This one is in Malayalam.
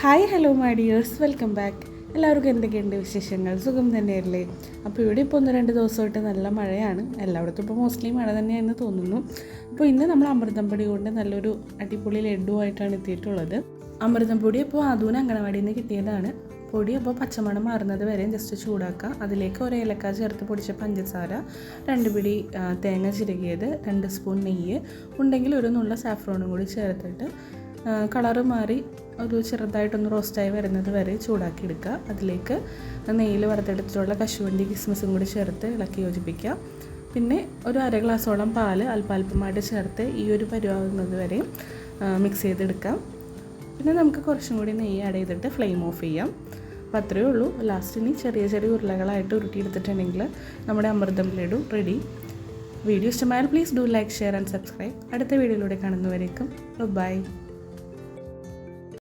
Hi hello my dears welcome back എല്ലാവർക്കും എന്തൊക്കെയുണ്ട് വിശേഷങ്ങൾ? സുഖം തന്നെയല്ലേ? അപ്പോൾ ഇവിടെ ഇപ്പോൾ ഒന്ന് രണ്ട് ദിവസമായിട്ട് നല്ല മഴയാണ്. എല്ലായിടത്തും ഇപ്പോൾ മോസ്റ്റ്ലി മഴ തന്നെയാണെന്ന് തോന്നുന്നു. അപ്പോൾ ഇന്ന് നമ്മൾ അമൃതം പൊടി കൊണ്ട് നല്ലൊരു അടിപൊളി ലഡുവായിട്ടാണ് എത്തിയിട്ടുള്ളത്. അമൃതം പൊടി അപ്പോൾ അതൂന് അങ്കണവാടിയിൽ നിന്ന് കിട്ടിയതാണ്. പൊടി അപ്പോൾ പച്ചമണം മാറുന്നത് വരെ ജസ്റ്റ് ചൂടാക്കുക. അതിലേക്ക് ഒരു ഏലക്ക ചേർത്ത് പൊടിച്ച പഞ്ചസാര രണ്ട് പിടി തേങ്ങ ചിരകിയത് രണ്ട് സ്പൂൺ നെയ്യ് ഉണ്ടെങ്കിൽ ഒരു നുള്ള സാഫ്രോണും കൂടി ചേർത്തിട്ട് കളറ് മാറി ഒരു ചെറുതായിട്ടൊന്ന് റോസ്റ്റായി വരുന്നത് വരെ ചൂടാക്കി എടുക്കുക. അതിലേക്ക് നെയ്യിൽ വറുത്തെടുത്തിട്ടുള്ള കശുവണ്ടി കിസ്മിസും കൂടി ചേർത്ത് ഇളക്കി യോജിപ്പിക്കാം പിന്നെ ഒരു അര ഗ്ലാസ്സോളം പാൽ അല്പാൽപമായിട്ട് ചേർത്ത് ഈ ഒരു പരുവാകുന്നത് വരെ മിക്സ് ചെയ്തെടുക്കാം. പിന്നെ നമുക്ക് കുറച്ചും കൂടി നെയ്യ് ആഡ് ചെയ്തിട്ട് ഫ്ലെയിം ഓഫ് ചെയ്യാം. അപ്പോൾ അത്രയേ ഉള്ളൂ. ലാസ്റ്റിന് ചെറിയ ചെറിയ ഉരുളകളായിട്ട് ഉരുട്ടിയെടുത്തിട്ടുണ്ടെങ്കിൽ നമ്മുടെ അമൃതം ലഡു റെഡി വീഡിയോ ഇഷ്ടമായാൽ please do like share and subscribe അടുത്ത വീഡിയോയിലൂടെ കാണുന്നവരേക്കും ബൈ